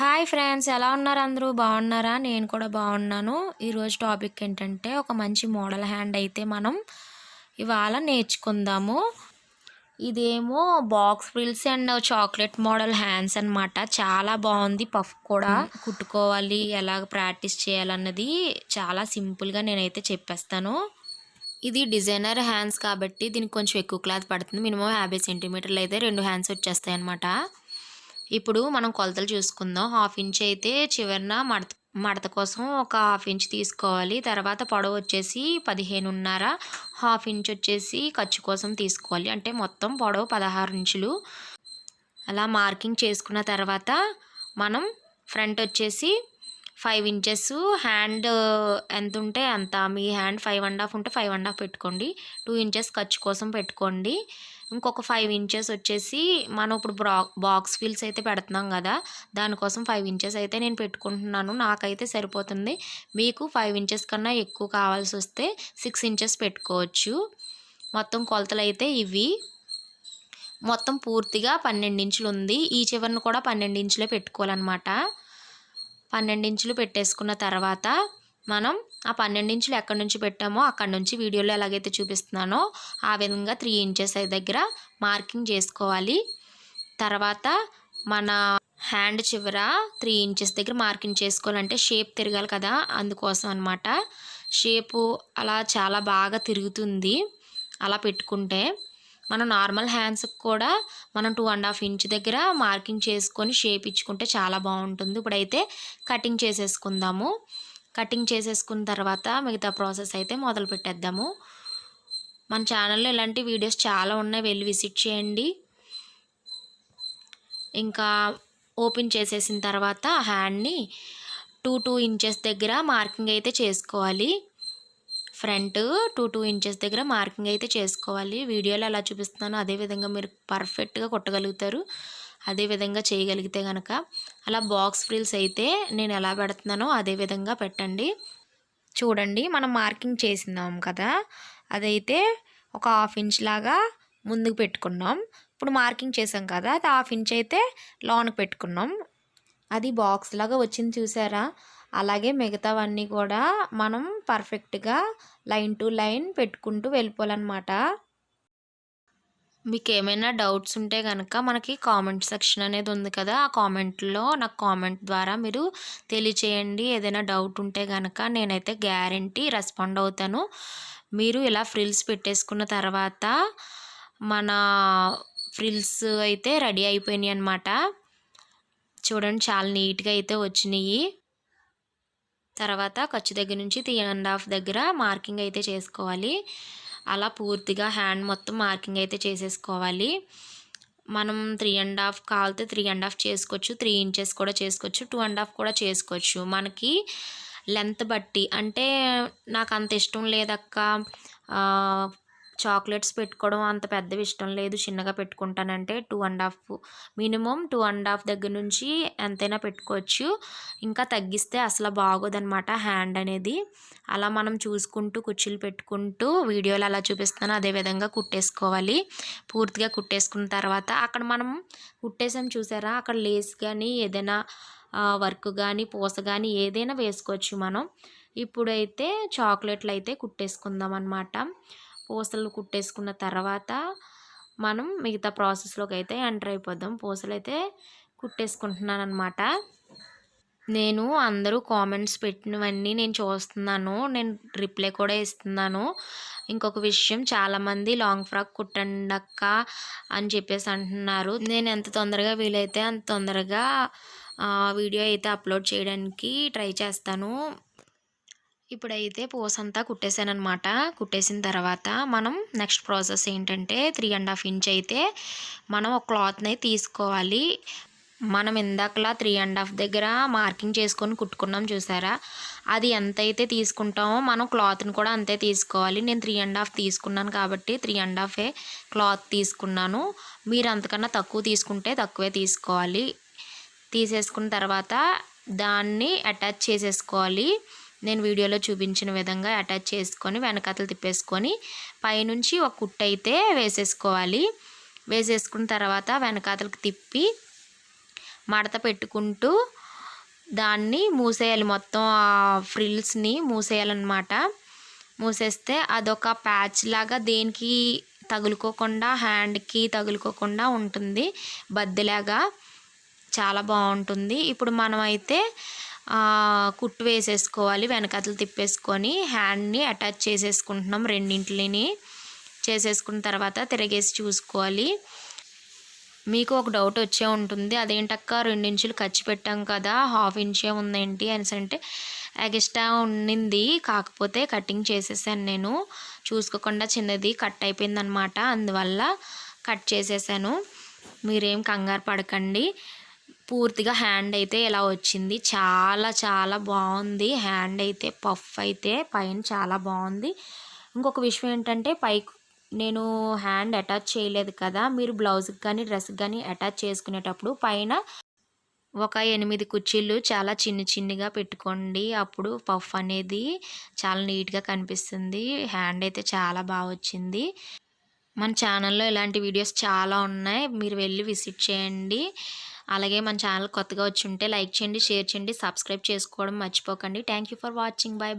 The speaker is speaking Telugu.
హాయ్ ఫ్రెండ్స్ ఎలా ఉన్నారు అందరూ? బాగున్నారా? నేను కూడా బాగున్నాను. ఈరోజు టాపిక్ ఏంటంటే ఒక మంచి మోడల్ హ్యాండ్ అయితే మనం ఇవాళ నేర్చుకుందాము. ఇదేమో box frills and chocolate model hands అన్నమాట. చాలా బాగుంది పఫ్ కూడా. కుట్టుకోవాలి ఎలాగ ప్రాక్టీస్ చేయాలన్నది చాలా సింపుల్గా నేనైతే చెప్పేస్తాను. ఇది డిజైనర్ హ్యాండ్స్ కాబట్టి దీనికి కొంచెం ఎక్కువ క్లాత్ పడుతుంది. మినిమం యాభై సెంటీమీటర్లు అయితే రెండు హ్యాండ్స్ వచ్చేస్తాయి అనమాట ఇప్పుడు మనం కొలతలు చూసుకుందాం. హాఫ్ ఇంచ్ అయితే చివరిన మడత మడత కోసం ఒక హాఫ్ ఇంచ్ తీసుకోవాలి. తర్వాత పొడవు వచ్చేసి పదిహేనున్నర. హాఫ్ ఇంచ్ వచ్చేసి ఖర్చు కోసం తీసుకోవాలి. అంటే మొత్తం పొడవు పదహారు ఇంచులు. అలా మార్కింగ్ చేసుకున్న తర్వాత మనం ఫ్రంట్ వచ్చేసి ఫైవ్ ఇంచెస్ హ్యాండ్ ఎంత ఉంటే అంత. మీ హ్యాండ్ ఫైవ్ అండ్ హాఫ్ ఉంటే ఫైవ్ అండ్ హాఫ్ పెట్టుకోండి. టూ ఇంచెస్ ఖర్చు కోసం పెట్టుకోండి. ఇంకొక ఫైవ్ ఇంచెస్ వచ్చేసి మనం ఇప్పుడు బ్రా బాక్స్ ఫీల్స్ అయితే పెడుతున్నాం కదా దానికోసం ఫైవ్ ఇంచెస్ అయితే నేను పెట్టుకుంటున్నాను. నాకైతే సరిపోతుంది. మీకు ఫైవ్ ఇంచెస్ కన్నా ఎక్కువ కావాల్సి వస్తే సిక్స్ ఇంచెస్ పెట్టుకోవచ్చు. మొత్తం కొలతలు అయితే ఇవి. మొత్తం పూర్తిగా పన్నెండు ఇంచులు ఉంది. ఈ చివరిని కూడా పన్నెండు ఇంచులే పెట్టుకోవాలన్నమాట. పన్నెండు ఇంచులు పెట్టేసుకున్న తర్వాత మనం ఆ పన్నెండు ఇంచులు ఎక్కడి నుంచి పెట్టామో అక్కడి నుంచి వీడియోలో ఎలాగైతే చూపిస్తున్నానో ఆ విధంగా త్రీ ఇంచెస్ దగ్గర మార్కింగ్ చేసుకోవాలి. తర్వాత మన హ్యాండ్ చివర త్రీ ఇంచెస్ దగ్గర మార్కింగ్ చేసుకోవాలంటే షేప్ తిరగాలి కదా అందుకోసం అనమాట షేపు అలా చాలా బాగా తిరుగుతుంది అలా పెట్టుకుంటే. మనం నార్మల్ హ్యాండ్స్కి కూడా మనం టూ అండ్ హాఫ్ ఇంచ్ దగ్గర మార్కింగ్ చేసుకొని షేప్ ఇచ్చుకుంటే చాలా బాగుంటుంది. ఇప్పుడైతే కటింగ్ చేసేసుకుందాము. కటింగ్ చేసేసుకున్న తర్వాత మిగతా ప్రాసెస్ అయితే మొదలు పెట్టేద్దాము. మన ఛానల్లో ఇలాంటి వీడియోస్ చాలా ఉన్నాయి. వెళ్ళి విజిట్ చేయండి. ఇంకా ఓపెన్ చేసేసిన తర్వాత హ్యాండ్ని టూ టూ ఇంచెస్ దగ్గర మార్కింగ్ అయితే చేసుకోవాలి. ఫ్రంట్ టూ టూ ఇంచెస్ దగ్గర మార్కింగ్ అయితే చేసుకోవాలి. వీడియోలో ఎలా చూపిస్తున్నానో అదే విధంగా మీరు పర్ఫెక్ట్గా కొట్టగలుగుతారు. అదే విధంగా చేయగలిగితే కనుక అలా బాక్స్ ఫ్రిల్స్ అయితే నేను ఎలా పెడుతున్నానో అదే విధంగా పెట్టండి. చూడండి మనం మార్కింగ్ చేసిందాం కదా అదైతే ఒక హాఫ్ ఇంచ్ లాగా ముందుకు పెట్టుకున్నాం. ఇప్పుడు మార్కింగ్ చేసాం కదా అది హాఫ్ ఇంచ్ అయితే లోనకు పెట్టుకున్నాం. అది బాక్స్ లాగా వచ్చింది చూసారా? అలాగే మిగతావన్నీ కూడా మనం పర్ఫెక్ట్గా లైన్ టు లైన్ పెట్టుకుంటూ వెళ్ళిపోవాలన్నమాట. మీకు ఏమైనా డౌట్స్ ఉంటే కనుక మనకి కామెంట్ సెక్షన్ అనేది ఉంది కదా ఆ కామెంట్లో నాకు కామెంట్ ద్వారా మీరు తెలియచేయండి. ఏదైనా డౌట్ ఉంటే కనుక నేనైతే గ్యారంటీ రెస్పాండ్ అవుతాను. మీరు ఇలా ఫ్రిల్స్ పెట్టేసుకున్న తర్వాత మన ఫ్రిల్స్ అయితే రెడీ అయిపోయినాయి అనమాట చూడండి చాలా నీట్గా అయితే వచ్చినాయి. తర్వాత ఖర్చు దగ్గర నుంచి త్రీ అండ్ హాఫ్ దగ్గర మార్కింగ్ అయితే చేసుకోవాలి. అలా పూర్తిగా హ్యాండ్ మొత్తం మార్కింగ్ అయితే చేసేసుకోవాలి. మనం త్రీ అండ్ హాఫ్ కావాలితే త్రీ అండ్ హాఫ్ చేసుకోవచ్చు. త్రీ ఇంచెస్ కూడా చేసుకోవచ్చు. టూ అండ్ హాఫ్ కూడా చేసుకోవచ్చు. మనకి లెంత్ బట్టి. అంటే నాకు అంత ఇష్టం లేదక్క. చాక్లెట్స్ పెట్టుకోవడం అంత పెద్దవి ఇష్టం లేదు. చిన్నగా పెట్టుకుంటానంటే two and half minimum two and half దగ్గర నుంచి ఎంతైనా పెట్టుకోవచ్చు. ఇంకా తగ్గిస్తే అసలు బాగోదన్నమాట హ్యాండ్ అనేది. అలా మనం చూసుకుంటూ కుర్చీలు పెట్టుకుంటూ వీడియోలు అలా చూపిస్తాను. అదే విధంగా కుట్టేసుకోవాలి. పూర్తిగా కుట్టేసుకున్న తర్వాత అక్కడ మనం కుట్టేసాం చూసారా? అక్కడ లేస్ కానీ ఏదైనా వర్క్ కానీ పూస కానీ ఏదైనా వేసుకోవచ్చు మనం. ఇప్పుడైతే చాక్లెట్లు అయితే కుట్టేసుకుందాం అనమాట పూసలు కుట్టేసుకున్న తర్వాత మనం మిగతా ప్రాసెస్లోకి అయితే ఎంటర్ అయిపోద్దాం పూసలు అయితే కుట్టేసుకుంటున్నాను అనమాట నేను అందరూ కామెంట్స్ పెట్టినవన్నీ నేను చూస్తున్నాను. నేను రిప్లై కూడా ఇస్తున్నాను. ఇంకొక విషయం చాలామంది లాంగ్ ఫ్రాక్ కుట్టండక్క అని చెప్పేసి అంటున్నారు. నేను ఎంత తొందరగా వీలైతే అంత తొందరగా వీడియో అయితే అప్లోడ్ చేయడానికి ట్రై చేస్తాను. ఇప్పుడైతే పూసంతా అనమాట కుట్టేసిన తర్వాత మనం నెక్స్ట్ ప్రాసెస్ ఏంటంటే త్రీ అండ్ హాఫ్ ఇంచ్ అయితే మనం ఒక క్లాత్ని తీసుకోవాలి. మనం ఇందాకలా త్రీ అండ్ హాఫ్ దగ్గర మార్కింగ్ చేసుకొని కుట్టుకున్నాం చూసారా? అది ఎంత అయితే తీసుకుంటామో మనం క్లాత్ని కూడా అంతే తీసుకోవాలి. నేను త్రీ అండ్ హాఫ్ తీసుకున్నాను కాబట్టి త్రీ అండ్ హాఫే క్లాత్ తీసుకున్నాను. మీరు అంతకన్నా తక్కువ తీసుకుంటే తక్కువే తీసుకోవాలి. తీసేసుకున్న తర్వాత దాన్ని అటాచ్ చేసేసుకోవాలి. నేను వీడియోలో చూపించిన విధంగా అటాచ్ చేసుకొని వెనకతలు తిప్పేసుకొని పైనుంచి ఒక కుట్టు అయితే వేసేసుకోవాలి. వేసేసుకున్న తర్వాత వెనకాతలకు తిప్పి మడత పెట్టుకుంటూ దాన్ని మూసేయాలి. మొత్తం ఆ ఫ్రిల్స్ని మూసేయాలన్నమాట. మూసేస్తే అదొక ప్యాచ్ లాగా దేనికి తగులుకోకుండా హ్యాండ్కి తగులుకోకుండా ఉంటుంది. బద్దెలాగా చాలా బాగుంటుంది. ఇప్పుడు మనమైతే కుట్టు వేసేసుకోవాలి వెనకతలు తిప్పేసుకొని హ్యాండ్ని అటాచ్ చేసేసుకుంటున్నాం రెండింటిని. చేసేసుకున్న తర్వాత తిరగేసి చూసుకోవాలి. మీకు ఒక డౌట్ వచ్చే ఉంటుంది అదేంటక్క రెండించులు ఖర్చు పెట్టాం కదా హాఫ్ ఇంచే ఉందేంటి అనేసి అంటే ఎగస్ట్రా ఉండింది కాకపోతే కటింగ్ చేసేసాను నేను. చూసుకోకుండా చిన్నది కట్ అయిపోయిందనమాట అందువల్ల కట్ చేసేసాను. మీరేం కంగారు పడకండి. పూర్తిగా హ్యాండ్ అయితే ఇలా వచ్చింది? చాలా చాలా బాగుంది. హ్యాండ్ అయితే పఫ్ అయితే పైన చాలా బాగుంది. ఇంకొక విషయం ఏంటంటే పైకి నేను హ్యాండ్ అటాచ్ చేయలేదు కదా. మీరు బ్లౌజ్కి కానీ డ్రెస్కి కానీ అటాచ్ చేసుకునేటప్పుడు పైన ఒక ఎనిమిది కుర్చీలు చాలా చిన్ని చిన్నగా పెట్టుకోండి. అప్పుడు పఫ్ అనేది చాలా నీట్గా కనిపిస్తుంది. హ్యాండ్ అయితే చాలా బాగా వచ్చింది. మన ఛానల్లో ఇలాంటి వీడియోస్ చాలా ఉన్నాయి. మీరు వెళ్ళి విజిట్ చేయండి. అలాగే మన ఛానల్ కొత్తగా వచ్చి ఉంటే లైక్ చేయండి షేర్ చేయండి సబ్స్క్రైబ్ చేసుకోవడం మర్చిపోకండి. Thank for watching bye bye